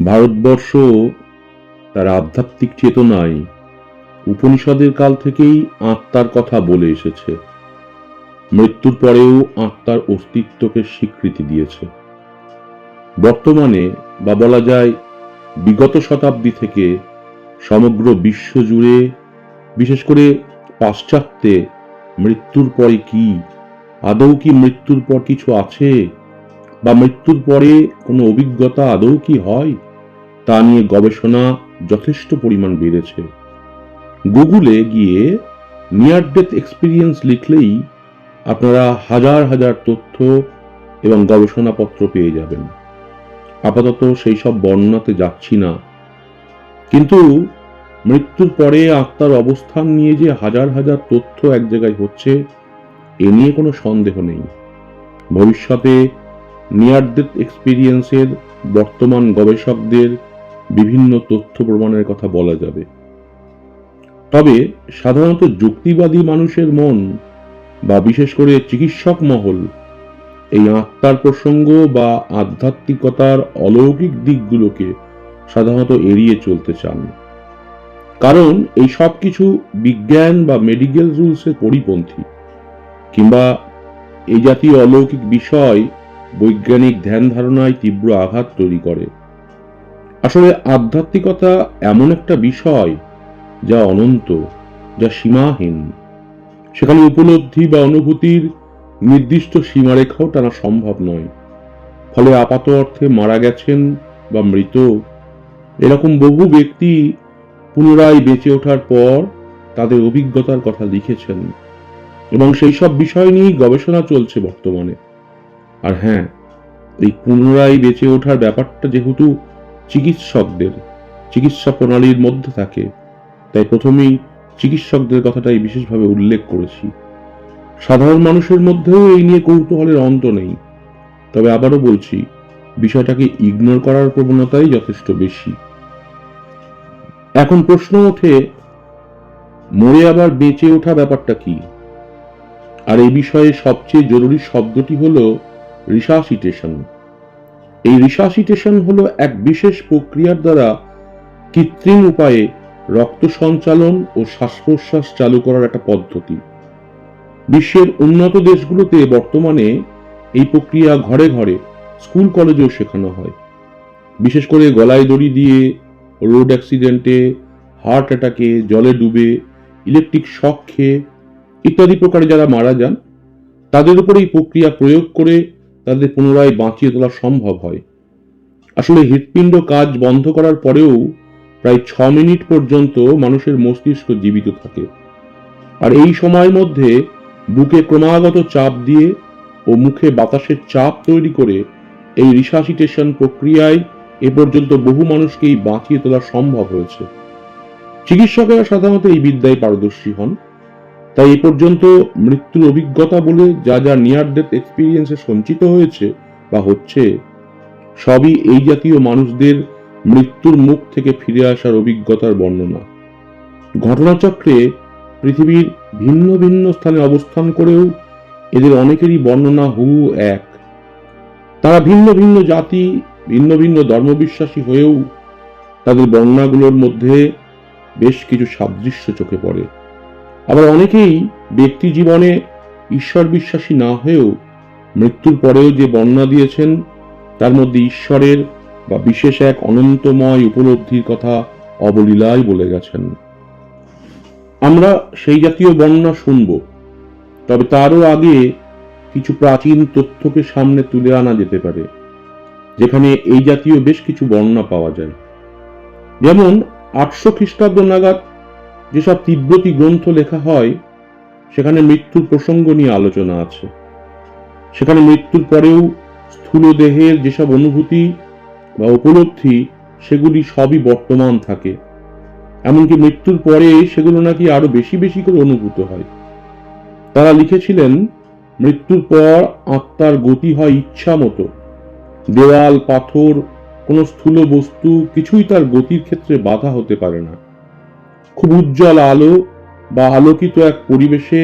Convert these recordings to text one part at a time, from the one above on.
ভারতবর্ষ তার আধ্যাত্মিক চেতনায় উপনিষদের কাল থেকেই আত্মার কথা বলে এসেছে। মৃত্যুর পরেও আত্মার অস্তিত্বকে স্বীকৃতি দিয়েছে। বর্তমানে, বা বলা যায়, বিগত শতাব্দী থেকে সমগ্র বিশ্ব জুড়ে, বিশেষ করে পাশ্চাত্যে মৃত্যুর পরে কি, আদৌ কি মৃত্যুর পর কিছু আছে, বা মৃত্যুর পরে কোনো অভিজ্ঞতা আদৌ কি হয়? তা নিয়ে গবেষণা যথেষ্ট পরিমাণ বেড়েছে। গুগলে গিয়ে নিয়ার ডেথ এক্সপিরিয়েন্স লিখলেই আপনারা হাজার হাজার তথ্য এবং গবেষণাপত্র পেয়ে যাবেন। আপাতত সেই সব বর্ণনাতে যাচ্ছি না। কিন্তু মৃত্যুর পরে আত্মার অবস্থান নিয়ে যে হাজার হাজার তথ্য এক জায়গায় হচ্ছে, এ নিয়ে কোনো সন্দেহ নেই। ভবিষ্যতে নিয়ার ডেথ এক্সপিরিয়েন্সের বর্তমান গবেষকদের বিভিন্ন তথ্য প্রমাণের কথা বলা যাবে। তবে সাধারণত যুক্তিবাদী মানুষের মন বা বিশেষ করে চিকিৎসক মহল এই আত্মার প্রসঙ্গ বা আধ্যাত্মিকতার অলৌকিক দিকগুলোকে সাধারণত এড়িয়ে চলতে চান। কারণ এই সব কিছু বিজ্ঞান বা মেডিকেল রুলসের পরিপন্থী কিংবা এই জাতীয় অলৌকিক বিষয় বৈজ্ঞানিক ধ্যান ধারণায় তীব্র আঘাত তৈরি করে। আসলে আধ্যাত্মিকতা এমন একটা বিষয় যা অনন্ত, যা সীমাহীন। সেখানে উপলব্ধি বা অনুভূতির নির্দিষ্ট সীমারেখাও টানা সম্ভব নয়। ফলে আপাত অর্থে মারা গেছেন বা মৃত, এরকম বহু ব্যক্তি পুনরায় বেঁচে ওঠার পর তাদের অভিজ্ঞতার কথা লিখেছেন এবং সেই সব বিষয় নিয়েই গবেষণা চলছে বর্তমানে। আর হ্যাঁ এই পুনরায় বেঁচে ওঠার ব্যাপারটা যেহেতু চিকিৎসকদের, চিকিৎসা প্রণালীর মধ্যে থাকে। তাই প্রথমেই চিকিৎসকদের কথাটাই বিশেষভাবে উল্লেখ করেছি। সাধারণ মানুষের মধ্যেও এই নিয়ে কৌতূহলের অন্ত নেই। তবে আবারও বলছি, বিষয়টাকে ইগনোর করার প্রবণতাই যথেষ্ট বেশি। এখন প্রশ্ন ওঠে, মরে আবার বেঁচে ওঠা ব্যাপারটা কি? আর এই বিষয়ে সবচেয়ে জরুরি শব্দটি হল রিসাসিটেশন। এই রিসাসিটেশন হলো এক বিশেষ প্রক্রিয়ার দ্বারা কৃত্রিম উপায়ে রক্ত সঞ্চালন ও শ্বাস প্রশ্বাস চালু করার একটা পদ্ধতি। বিশ্বের উন্নত দেশগুলোতে বর্তমানে এই প্রক্রিয়া ঘরে ঘরে স্কুল, কলেজেও শেখানো হয়। বিশেষ করে গলায় দড়ি দিয়ে, রোড অ্যাক্সিডেন্টে, হার্ট অ্যাটাকে, জলে ডুবে, ইলেকট্রিক শক খেয়ে ইত্যাদি প্রকারে যারা মারা যান, তাদের উপর এই প্রক্রিয়া প্রয়োগ করে তাদের পুনরায় বাঁচিয়ে তোলা সম্ভব হয়। আসলে হৃৎপিণ্ড কাজ বন্ধ করার পরেও প্রায় ছ মিনিট পর্যন্ত মানুষের মস্তিষ্ক জীবিত থাকে। আর এই সময়ের মধ্যে বুকে ক্রমাগত চাপ দিয়ে ও মুখে বাতাসের চাপ তৈরি করে এই রিসাসিটেশন প্রক্রিয়ায় এ পর্যন্ত বহু মানুষকেই বাঁচিয়ে তোলা সম্ভব হয়েছে। চিকিৎসকেরা সাধারণত এই বিদ্যায় পারদর্শী হন। তাই এ পর্যন্ত মৃত্যুর অভিজ্ঞতা বলে যা যা নিয়ার ডেথ এক্সপিরিয়েন্সে সঞ্চিত হয়েছে বা হচ্ছে, সবই এই জাতীয় মানুষদের মৃত্যুর মুখ থেকে ফিরে আসার অভিজ্ঞতার বর্ণনা। ঘটনাচক্রে পৃথিবীর ভিন্ন ভিন্ন স্থানে অবস্থান করেও এদের অনেকেরই বর্ণনা হু এক। তারা ভিন্ন ভিন্ন জাতি, ভিন্ন ভিন্ন ধর্মবিশ্বাসী হয়েও তাদের বর্ণনাগুলোর মধ্যে বেশ কিছু সাদৃশ্য চোখে পড়ে। আবার অনেকেই ব্যক্তি জীবনে ঈশ্বর বিশ্বাসী না হয়েও মৃত্যুর পরেও যে বর্ণনা দিয়েছেন, তার মধ্যে ঈশ্বরের বা বিশেষ এক অনন্তময় উপলব্ধির কথা অবলীলায় বলে গেছেন। আমরা সেই জাতীয় বর্ণনা শুনব, তবে তারও আগে কিছু প্রাচীন তথ্যকে সামনে তুলে আনা যেতে পারে, যেখানে এই জাতীয় বেশ কিছু বর্ণনা পাওয়া যায়। যেমন আটশো খ্রিস্টাব্দ নাগাদ যেসব তিব্বতী গ্রন্থ লেখা হয়, সেখানে মৃত্যুর প্রসঙ্গ নিয়ে আলোচনা আছে। সেখানে মৃত্যুর পরেও স্থূল দেহের যেসব অনুভূতি বা উপলব্ধি, সেগুলি সবই বর্তমান থাকে। এমনকি মৃত্যুর পরে সেগুলো নাকি আরও বেশি বেশি করে অনুভূত হয়। তারা লিখেছিলেন, মৃত্যুর পর আত্মার গতি হয় ইচ্ছা মতো। দেওয়াল, পাথর, কোনো স্থূল বস্তু কিছুই তার গতির ক্ষেত্রে বাধা হতে পারে না। খুব উজ্জ্বল আলো বা আলোকিত এক পরিবেশে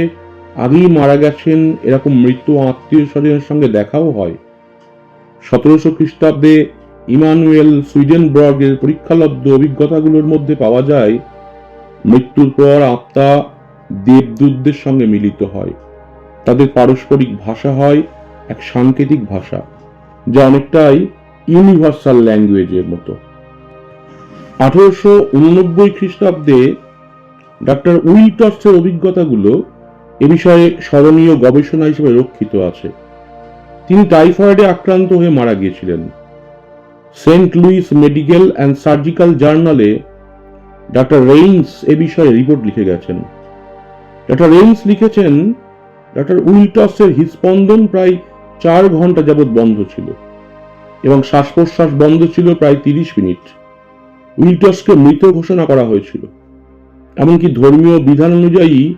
আগেই মারা গেছেন এরকম মৃত্যু আত্মীয় স্বজনের সঙ্গে দেখাও হয়। সতেরোশো খ্রিস্টাব্দে ইমানুয়েল সুইডেনবর্গের পরীক্ষালব্ধ অভিজ্ঞতাগুলোর মধ্যে পাওয়া যায়, মৃত্যুর পর আত্মা দেবদূতদের সঙ্গে মিলিত হয়। তাদের পারস্পরিক ভাষা হয় এক সাংকেতিক ভাষা, যা অনেকটাই ইউনিভার্সাল ল্যাঙ্গুয়েজের মতো। আঠারোশো উননব্বই খ্রিস্টাব্দে ডক্টর উইলটসের অভিজ্ঞতাগুলো এ বিষয়ে স্মরণীয় গবেষণা হিসেবে রক্ষিত আছে। তিনি টাইফয়েডে আক্রান্ত হয়ে মারা গিয়েছিলেন। Saint Louis medical and surgical জার্নালে ডক্টর রেইন্স এ বিষয়ে রিপোর্ট লিখে গেছেন। ডক্টর রেইন্স লিখেছেন, ডক্টর উইলটসের হৃদস্পন্দন প্রায় চার ঘণ্টা যাবৎ বন্ধ ছিল এবং শ্বাস প্রশ্বাস বন্ধ ছিল প্রায় তিরিশ মিনিট। উইলটসকে মৃত ঘোষণা করা হয়েছিল। এমনকি ধর্মীয় বিধান অনুযায়ী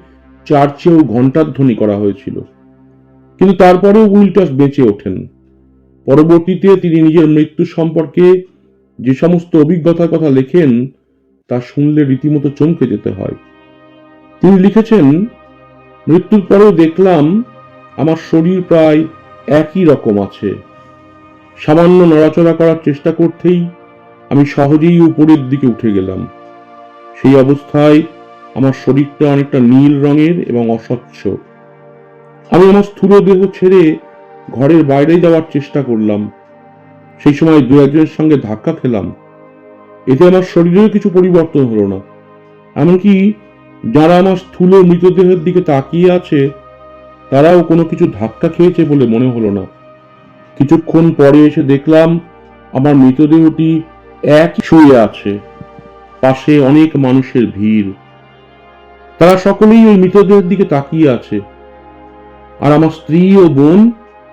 চার্চেও ঘণ্টার ধ্বনি করা হয়েছিল। কিন্তু তারপরেও উইলটস বেঁচে ওঠেন। পরবর্তীতে তিনি নিজের মৃত্যু সম্পর্কে যে সমস্ত অভিজ্ঞতার কথা লেখেন, তা শুনলে রীতিমতো চমকে যেতে হয়। তিনি লিখেছেন, মৃত্যুর পরেও দেখলাম আমার শরীর প্রায় একই রকম আছে। সামান্য নড়াচড়া করার চেষ্টা করতেই আমি সহজেই উপরের দিকে উঠে গেলাম। সেই অবস্থায় আমার শরীরটা অনেকটা নীল রঙের এবং অস্বচ্ছ। আমি আমার স্থূল দেহ ছেড়ে ঘরের বাইরে যাওয়ার চেষ্টা করলাম। সেই সময় দু একজনের সঙ্গে ধাক্কা খেলাম। এতে আমার শরীরেও কিছু পরিবর্তন হলো না। এমনকি যারা আমার স্থূল মৃতদেহের দিকে তাকিয়ে আছে, তারাও কোনো কিছু ধাক্কা খেয়েছে বলে মনে হলো না। কিছুক্ষণ পরে এসে দেখলাম, আমার মৃতদেহটি এক শুয়ে আছে। পাশে অনেক মানুষের ভিড়। তারা সকলেই ওই মৃতদেহের দিকে তাকিয়ে আছে। আর আমার স্ত্রী ও বোন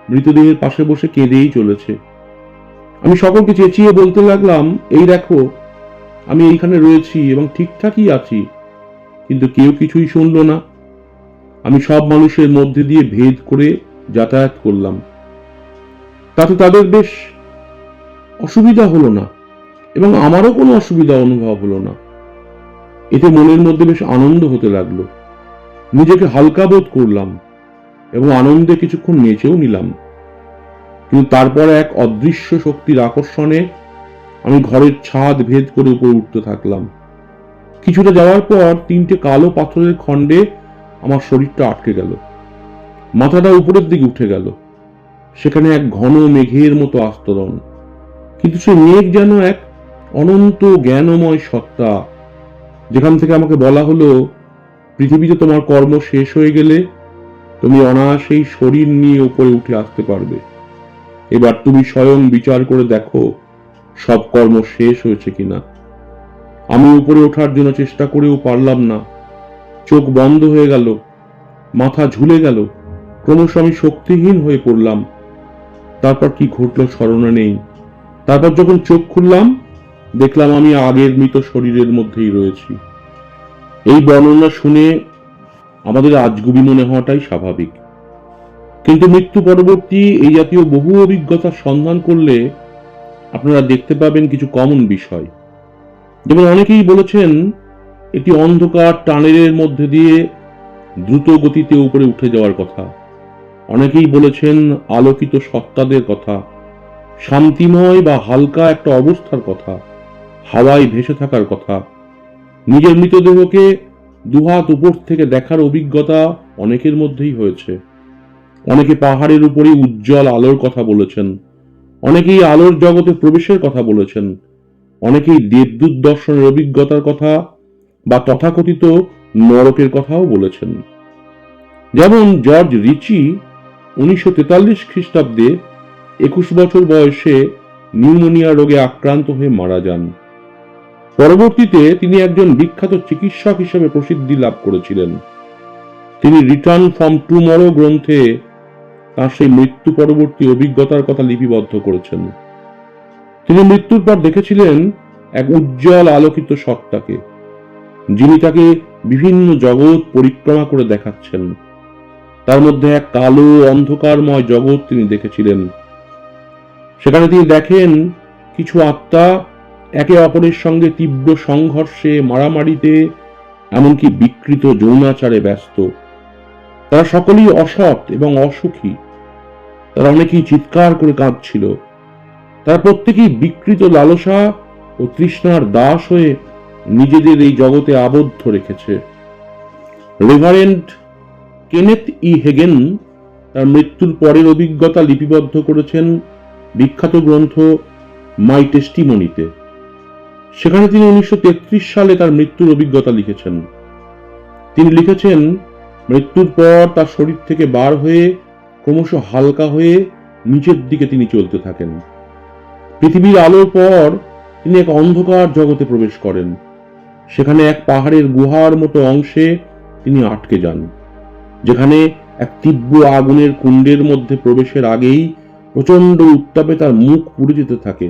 মৃতদেহের পাশে বসে কেঁদেই চলেছে। আমি সকলকে চেঁচিয়ে বলতে লাগলাম, এই দেখো, আমি এইখানে রয়েছি এবং ঠিকঠাকই আছি, কিন্তু কেউ কিছুই শুনল না। আমি সব মানুষের মধ্যে দিয়ে ভেদ করে যাতায়াত করলাম। তাতে তাদের বেশ অসুবিধা হলো না। এবং আমারও কোনো অসুবিধা অনুভব হলো না। এতে মনের মধ্যে বেশ আনন্দ হতে লাগল। নিজেকে হালকা বোধ করলাম এবং আনন্দে কিছুক্ষণ নেচেও নিলাম। কিন্তু তারপর এক অদৃশ্য শক্তির আকর্ষণে আমি ঘরের ছাদ ভেদ করে উপরে উঠতে থাকলাম। কিছুটা যাওয়ার পর তিনটে কালো পাথরের খণ্ডে আমার শরীরটা আটকে গেল। মাথাটা উপরের দিকে উঠে গেল। সেখানে এক ঘন মেঘের মতো আস্তরণ। কিন্তু সে মেঘ যেন এক অনন্ত জ্ঞানময় সত্তা। যেখান থেকে আমাকে বলা হলো, পৃথিবীতে তোমার কর্ম শেষ হয়ে গেলে তুমি অনায়াসেই শরীর নিয়ে উপরে উঠে আসতে পারবে। এবার তুমি স্বয়ং বিচার করে দেখো, সব কর্ম শেষ হয়েছে কিনা। আমি উপরে ওঠার জন্য চেষ্টা করেও পারলাম না। চোখ বন্ধ হয়ে গেল, মাথা ঝুলে গেল, ক্রমশ আমি শক্তিহীন হয়ে পড়লাম। তারপর কি ঘটল স্মরণে নেই। তারপর যখন চোখ খুললাম দেখলাম আমি আগের মৃত শরীরের মধ্যেই রয়েছি। এই বর্ণনা শুনে আমাদের আজগুবি মনে হওয়াটাই স্বাভাবিক। কিন্তু মৃত্যু পরবর্তী এই জাতীয় বহু অভিজ্ঞতার সন্ধান করলে আপনারা দেখতে পাবেন কিছু কমন বিষয়। যেমন অনেকেই বলেছেন, একটি অন্ধকার টানেলের মধ্যে দিয়ে দ্রুত গতিতে উপরে উঠে যাওয়ার কথা। অনেকেই বলেছেন, আলোকিত সত্তাদের কথা, শান্তিময় বা হালকা একটা অবস্থার কথা। হাওয়ায় ভেসে থাকার কথা। নিজের মৃতদেহকে দুহাত উপর থেকে দেখার অভিজ্ঞতা অনেকের মধ্যেই হয়েছে। অনেকে পাহাড়ের উপরে উজ্জ্বল আলোর কথা বলেছেন। অনেকেই আলোর জগতে প্রবেশের কথা বলেছেন। অনেকেই দেবদূত দর্শনের অভিজ্ঞতার কথা বা তথাকথিত নরকের কথাও বলেছেন। যেমন জর্জ রিচি উনিশশো তেতাল্লিশ খ্রিস্টাব্দে একুশ বছর বয়সে নিউমোনিয়া রোগে আক্রান্ত হয়ে মারা যান। পরবর্তীতে তিনি একজন বিখ্যাত চিকিৎসক হিসেবে প্রসিদ্ধি লাভ করেছিলেন। তিনি রিটার্ন ফ্রম টুমরো গ্রন্থে তার সেই মৃত্যু পরবর্তী অভিজ্ঞতার কথা লিপিবদ্ধ করেছেন। তিনি মৃত্যুর পর দেখেছিলেন এক উজ্জ্বল আলোকিত সত্তাকে, যিনি তাকে বিভিন্ন জগৎ পরিক্রমা করে দেখাচ্ছেন। তার মধ্যে এক কালো, অন্ধকারময় জগৎ তিনি দেখেছিলেন। সেখানে তিনি দেখেন কিছু আত্মা একে অপরের সঙ্গে তীব্র সংঘর্ষে, মারামারিতে, এমনকি বিকৃত যৌনাচারে ব্যস্ত। তারা সকলেই অসৎ এবং অসুখী। তারা অনেকেই চিৎকার করে কাঁদছিল। তারা প্রত্যেকেই বিকৃত লালসা ও তৃষ্ণার দাস হয়ে নিজেদের এই জগতে আবদ্ধ রেখেছে। রেভারেন্ট কেনেথ ই হেগেন তার মৃত্যুর পরের অভিজ্ঞতা লিপিবদ্ধ করেছেন বিখ্যাত গ্রন্থ মাই টেস্টিমনিতে। সেখানে তিনি উনিশশো তেত্রিশ সালে তার মৃত্যুর অভিজ্ঞতা লিখেছেন। তিনি লিখেছেন, মৃত্যুর পর তার শরীর থেকে বার হয়ে, ক্রমশ হালকা হয়ে নিচের দিকে তিনি চলতে থাকেন। পৃথিবীর আলোর পর তিনি এক অন্ধকার জগতে প্রবেশ করেন। সেখানে এক পাহাড়ের গুহার মতো অংশে তিনি আটকে যান, যেখানে এক তীব্র আগুনের কুণ্ডের মধ্যে প্রবেশের আগেই প্রচণ্ড উত্তাপে তার মুখ পুড়ে যেতে থাকে।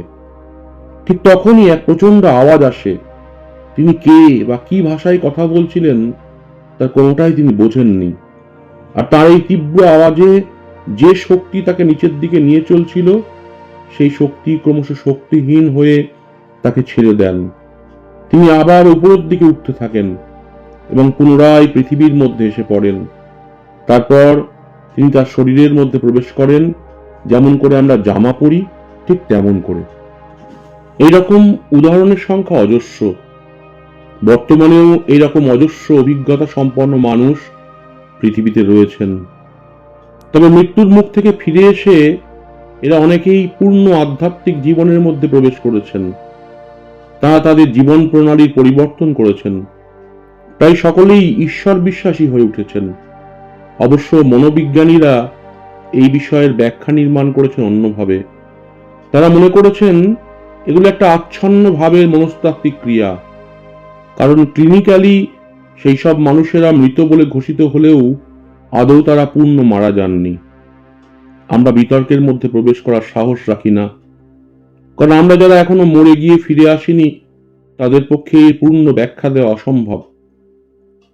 ঠিক তখনই এক প্রচণ্ড আওয়াজ আসে। তিনি কে বা কি ভাষায় কথা বলছিলেন, তার কোনোটাই তিনি বোঝেননি। আর তার এই তীব্র আওয়াজে যে শক্তি তাকে নিচের দিকে নিয়ে চলছিল, সেই শক্তি ক্রমশ শক্তিহীন হয়ে তাকে ছেড়ে দেন। তিনি আবার উপরের দিকে উঠতে থাকেন এবং পুনরায় পৃথিবীর মধ্যে এসে পড়েন। তারপর তিনি তার শরীরের মধ্যে প্রবেশ করেন, যেমন করে আমরা জামা পরি, ঠিক তেমন করে। এইরকম উদাহরণের সংখ্যা অজস্র। বর্তমানেও এইরকম অজস্র অভিজ্ঞতা সম্পন্ন মানুষ পৃথিবীতে রয়েছেন। তবে মৃত্যুর মুখ থেকে ফিরে এসে এরা অনেকেই পূর্ণ আধ্যাত্মিক জীবনের মধ্যে প্রবেশ করেছেন। তারা তাদের জীবন প্রণালীর পরিবর্তন করেছেন। প্রায় সকলেই ঈশ্বর বিশ্বাসী হয়ে উঠেছেন। অবশ্য মনোবিজ্ঞানীরা এই বিষয়ের ব্যাখ্যা নির্মাণ করেছেন অন্যভাবে। তারা মনে করেছেন এগুলো একটা আচ্ছন্ন ভাবের মনস্তাত্ত্বিক ক্রিয়া। কারণ ক্লিনিক্যালি সেই সব মানুষেরা মৃত বলে ঘোষিত হলেও আদৌ তারা পূর্ণ মারা যাননি। আমরা বিতর্কের মধ্যে প্রবেশ করার সাহস রাখি না। কারণ আমরা যারা এখনও মরে গিয়ে ফিরে আসিনি, তাদের পক্ষে এর পূর্ণ ব্যাখ্যা দেওয়া অসম্ভব।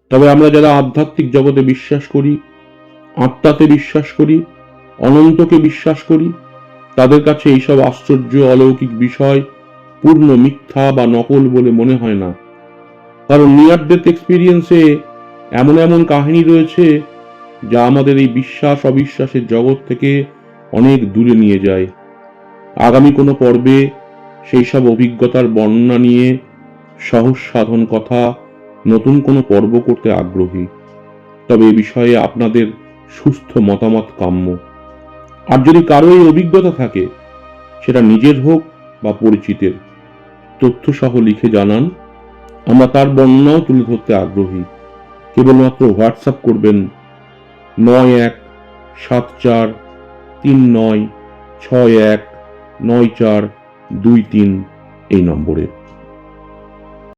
তবে আমরা যারা আধ্যাত্মিক জগতে বিশ্বাস করি, আত্মাতে বিশ্বাস করি, অনন্তকে বিশ্বাস করি তাদের কাছে এইসব আশ্চর্য অলৌকিক বিষয় পূর্ণ মিথ্যা বা নকল বলে মনে হয় না। কারণ নিয়ার ডেথ এক্সপিরিয়েন্সে এমন এমন কাহিনী রয়েছে যা আমাদের এই বিশ্বাস অবিশ্বাসের জগৎ থেকে অনেক দূরে নিয়ে যায়। আগামী কোনো পর্বে সেই সব অভিজ্ঞতার বর্ণনা নিয়ে সহজ সাধন কথা নতুন কোনো পর্ব করতে আগ্রহী। তবে এ বিষয়ে আপনাদের সুস্থ মতামত কাম্য। আর যদি কারও এই অভিজ্ঞতা থাকে, সেটা নিজের হোক বা পরিচিতের। তথ্য সহ লিখে জানান, আমরা তার বর্ণনাও তুলে ধরতে আগ্রহী। কেবলমাত্র হোয়াটসঅ্যাপ করবেন, নয় এক, সাত চার, তিন নয়, ছয় এক, নয় চার, দুই তিন, এই নম্বরে।